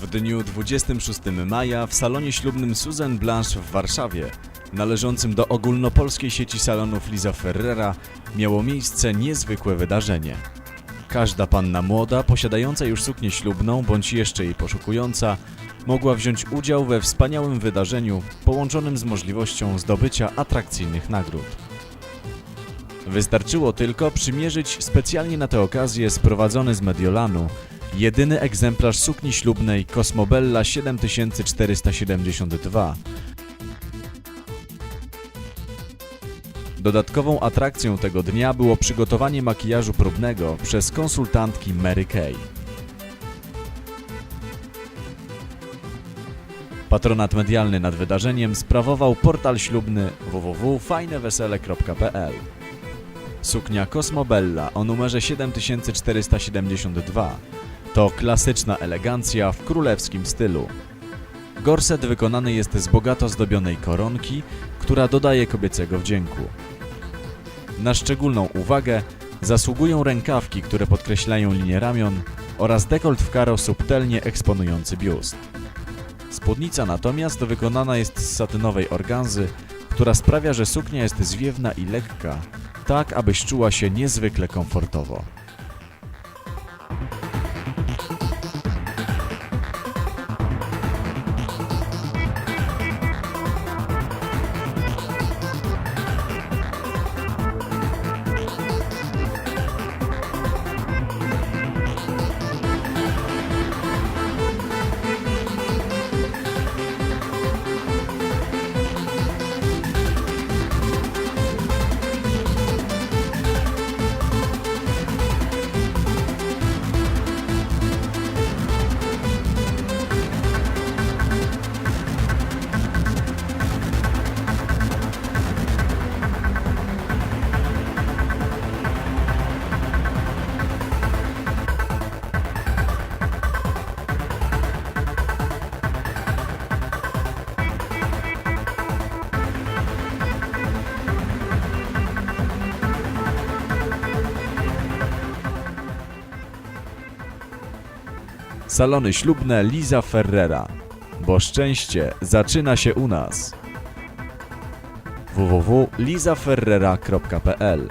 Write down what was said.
W dniu 26 maja w salonie ślubnym Susan Blanche w Warszawie, należącym do ogólnopolskiej sieci salonów Liza Ferrera, miało miejsce niezwykłe wydarzenie. Każda panna młoda, posiadająca już suknię ślubną bądź jeszcze jej poszukująca, mogła wziąć udział we wspaniałym wydarzeniu połączonym z możliwością zdobycia atrakcyjnych nagród. Wystarczyło tylko przymierzyć specjalnie na tę okazję sprowadzony z Mediolanu jedyny egzemplarz sukni ślubnej Cosmobella 7472. Dodatkową atrakcją tego dnia było przygotowanie makijażu próbnego przez konsultantki Mary Kay. Patronat medialny nad wydarzeniem sprawował portal ślubny www.fajnewesele.pl. Suknia Cosmobella o numerze 7472 to klasyczna elegancja w królewskim stylu. Gorset wykonany jest z bogato zdobionej koronki, która dodaje kobiecego wdzięku. Na szczególną uwagę zasługują rękawki, które podkreślają linię ramion oraz dekolt w karo subtelnie eksponujący biust. Spódnica natomiast wykonana jest z satynowej organzy, która sprawia, że suknia jest zwiewna i lekka, tak abyś czuła się niezwykle komfortowo. Salony ślubne Liza Ferrera, bo szczęście zaczyna się u nas. www.lizaferrera.pl